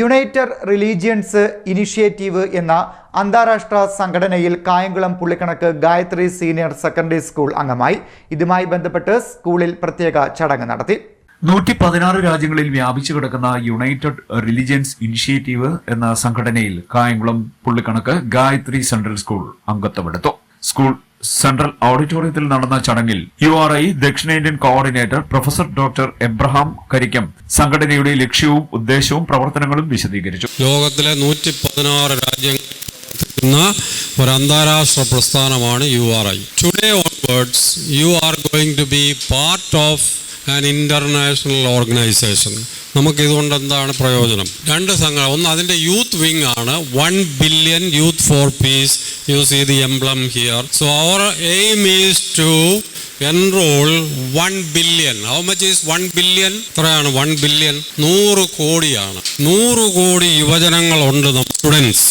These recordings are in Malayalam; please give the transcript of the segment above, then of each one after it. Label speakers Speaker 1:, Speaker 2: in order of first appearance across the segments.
Speaker 1: യുണൈറ്റഡ് റിലീജിയൻസ് ഇനിഷ്യേറ്റീവ് എന്ന അന്താരാഷ്ട്ര സംഘടനയിൽ Kayamkulam Pullikkanakku Gayathri senior secondary school അംഗമായി. ഇതുമായി ബന്ധപ്പെട്ട് സ്കൂളിൽ പ്രത്യേക ചടങ്ങ് നടത്തി.
Speaker 2: നൂറ്റി പതിനാറ് രാജ്യങ്ങളിൽ വ്യാപിച്ചു കിടക്കുന്ന യുണൈറ്റഡ് റിലിജിയൻസ് ഇനിഷ്യേറ്റീവ് എന്ന സംഘടനയിൽ കായംകുളം പുള്ളിക്കണക്ക് ഗായത്രി സെൻട്രൽ സ്കൂൾ അംഗത്വമെടുത്തു. സ്കൂൾ സെൻട്രൽ ഓഡിറ്റോറിയത്തിൽ നടന്ന ചടങ്ങിൽ യു ആർ ഐ ദക്ഷിണേന്ത്യൻ coordinator professor doctor Abraham Karikkam സംഘടനയുടെ ലക്ഷ്യവും ഉദ്ദേശവും പ്രവർത്തനങ്ങളും വിശദീകരിച്ചു.
Speaker 3: ലോകത്തിലെ നൂറ്റി പതിനാറ് രാജ്യങ്ങൾ ഒരു അന്താരാഷ്ട്ര പ്രസ്ഥാനമാണ് U R I. Today onwards you are going to be part of an international organisation നമുക്ക് ഇതുകൊണ്ട് എന്താണ് പ്രയോജനം? രണ്ട് സംഘടന ഒന്ന് അതിന്റെ യൂത്ത് വിങ് ആണ്. One billion youth for peace you see the emblem here so our aim is to enrol one billion how much is one billion എത്രയാണ്? വൺ ബില്യൺ നൂറ് കോടിയാണ്. നൂറ് കോടി യുവജനങ്ങളുണ്ട് സ്റ്റുഡൻസ്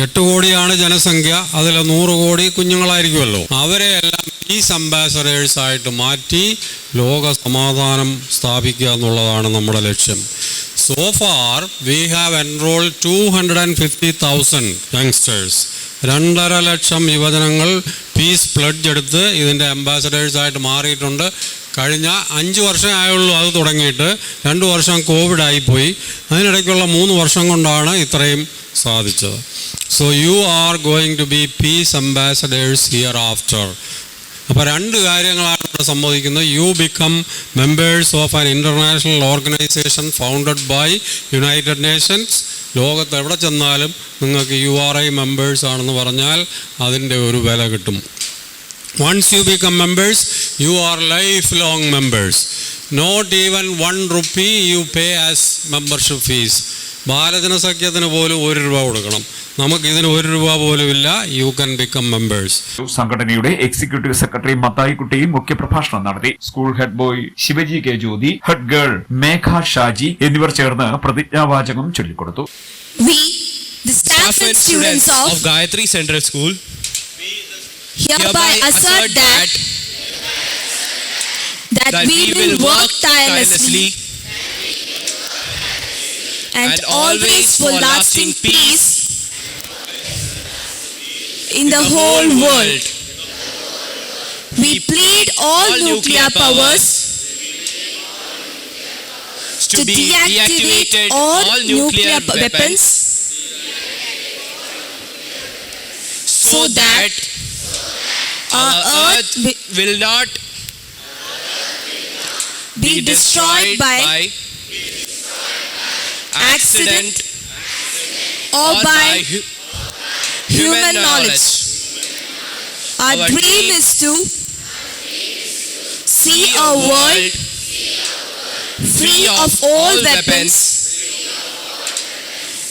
Speaker 3: എട്ട് കോടിയാണ് ജനസംഖ്യ. അതിൽ നൂറ് കോടി കുഞ്ഞുങ്ങളായിരിക്കുമല്ലോ. അവരെ എല്ലാം പീസ് അംബാസഡേഴ്സായിട്ട് മാറ്റി ലോക സമാധാനം സ്ഥാപിക്കുക എന്നുള്ളതാണ് നമ്മുടെ ലക്ഷ്യം. So far we have enrol two hundred and fifty thousand youngsters രണ്ടര ലക്ഷം യുവജനങ്ങൾ പീസ് പ്ലഡ്ജ് എടുത്ത് ഇതിന്റെ അംബാസഡേഴ്സായിട്ട് മാറിയിട്ടുണ്ട്. കഴിഞ്ഞ അഞ്ച് വർഷമേ ആയുള്ളൂ അത് തുടങ്ങിയിട്ട്. രണ്ട് വർഷം കോവിഡ് ആയിപ്പോയി അതിനിടയ്ക്കുള്ള മൂന്ന് വർഷം കൊണ്ടാണ് ഇത്രയും സാധിച്ചത്. So you are going to be peace ambassadors hereafter അപ്പോൾ രണ്ട് കാര്യങ്ങളാണ് ഇവിടെ സംഭവിക്കുന്നത്. You become members of an international organisation founded by United Nations ലോകത്ത് എവിടെ ചെന്നാലും നിങ്ങൾക്ക് യു ആർ ഐ മെമ്പേഴ്സ് ആണെന്ന് പറഞ്ഞാൽ അതിന്റെ ഒരു വില കിട്ടും. Once you become members you are lifelong members not even one rupee you pay as membership fees Balajana സഖ്യത്തിന് പോലും ഒരു രൂപ കൊടുക്കണം. നമുക്കിതിന് ഒരു രൂപ പോലും ഇല്ല. യു കൻ ബിക്കം മെമ്പേഴ്സ്
Speaker 2: സംഘടനയുടെ എക്സിക്യൂട്ടീവ് സെക്രട്ടറി മത്തായിക്കുട്ടി മുഖ്യപ്രഭാഷണം നടത്തി. School head boy Shivaji K Jyothi head girl Megha Shaji എന്നിവർ ചേർന്ന് പ്രതിജ്ഞാവാചകം ചൊല്ലിക്കൊടുത്തു.
Speaker 4: We, the staff and students of
Speaker 5: Gayatri Central School
Speaker 4: hereby assert that that we will work tirelessly and always for lasting peace. In the whole world. We plead all nuclear powers to deactivate all nuclear weapons so that our earth
Speaker 5: will not
Speaker 4: be destroyed by accident or by human knowledge. Our dream is to see a world free of all weapons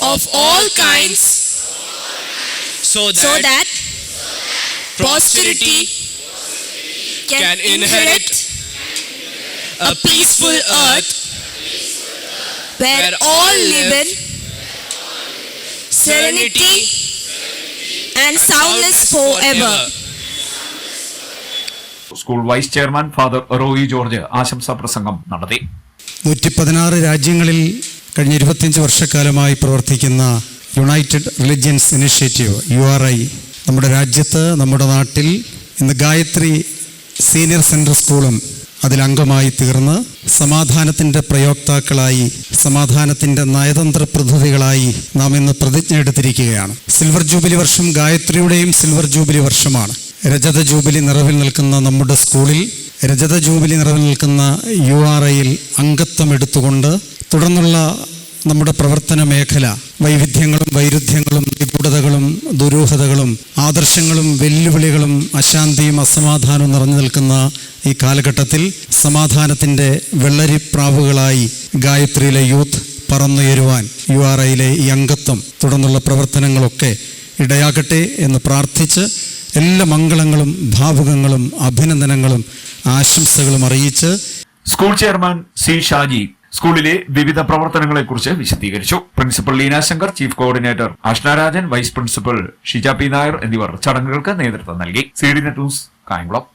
Speaker 4: of all kinds
Speaker 5: so that,
Speaker 4: posterity can inherit a peaceful earth where all live in serenity and soundness forever.
Speaker 2: School vice chairman father Roy George ആശംസാ പ്രസംഗം നടത്തി
Speaker 6: നൂറ്റി പതിനാറ് രാജ്യങ്ങളിൽ കഴിഞ്ഞ ഇരുപത്തിയഞ്ച് വർഷക്കാലമായി പ്രവർത്തിക്കുന്ന United Religions Initiative U R I നമ്മുടെ രാജ്യത്ത് നമ്മുടെ നാട്ടിൽ ഇന്ന് ഗായത്രി സീനിയർ സെൻട്രൽ സ്കൂളും അതിലംഗമായി തീർന്ന് സമാധാനത്തിന്റെ പ്രയോക്താക്കളായി സമാധാനത്തിന്റെ നയതന്ത്ര പ്രതിനിധികളായി നാം ഇന്ന് പ്രതിജ്ഞ എടുത്തിരിക്കുകയാണ് സിൽവർ ജൂബിലി വർഷം ഗായത്രിയുടെയും സിൽവർ ജൂബിലി വർഷമാണ്. രജത ജൂബിലി നിറവിൽ നിൽക്കുന്ന നമ്മുടെ സ്കൂളിൽ രജത ജൂബിലി നിറവിൽ നിൽക്കുന്ന യു ആർ ഐയിൽ അംഗത്വം എടുത്തുകൊണ്ട് തുടർന്നുള്ള നമ്മുടെ പ്രവർത്തന മേഖല വൈവിധ്യങ്ങളും വൈരുദ്ധ്യങ്ങളും നിഗൂഢതകളും ദുരൂഹതകളും ആദർശങ്ങളും വെല്ലുവിളികളും അശാന്തിയും അസമാധാനവും നിറഞ്ഞു നിൽക്കുന്ന ഈ കാലഘട്ടത്തിൽ സമാധാനത്തിന്റെ വെള്ളരിപ്രാവുകളായി ഗായത്രിയിലെ യൂത്ത് പറന്നുയരുവാൻ യു ആർ ഐയിലെ ഈ അംഗത്വം തുടർന്നുള്ള പ്രവർത്തനങ്ങളൊക്കെ ഇടയാകട്ടെ എന്ന് പ്രാർത്ഥിച്ച് എല്ലാ മംഗളങ്ങളും ഭാവുകങ്ങളും അഭിനന്ദനങ്ങളും ആശംസകളും അറിയിച്ച്
Speaker 2: സ്കൂൾ ചെയർമാൻ സി ഷാജി സ്കൂളിലെ വിവിധ പ്രവർത്തനങ്ങളെക്കുറിച്ച് വിശദീകരിച്ചു. Principal Leena Shankar chief coordinator Ashnarajan vice principal Shija P Nair എന്നിവർ ചടങ്ങുകൾക്ക് നേതൃത്വം നൽകി. C D news Kayamkulam.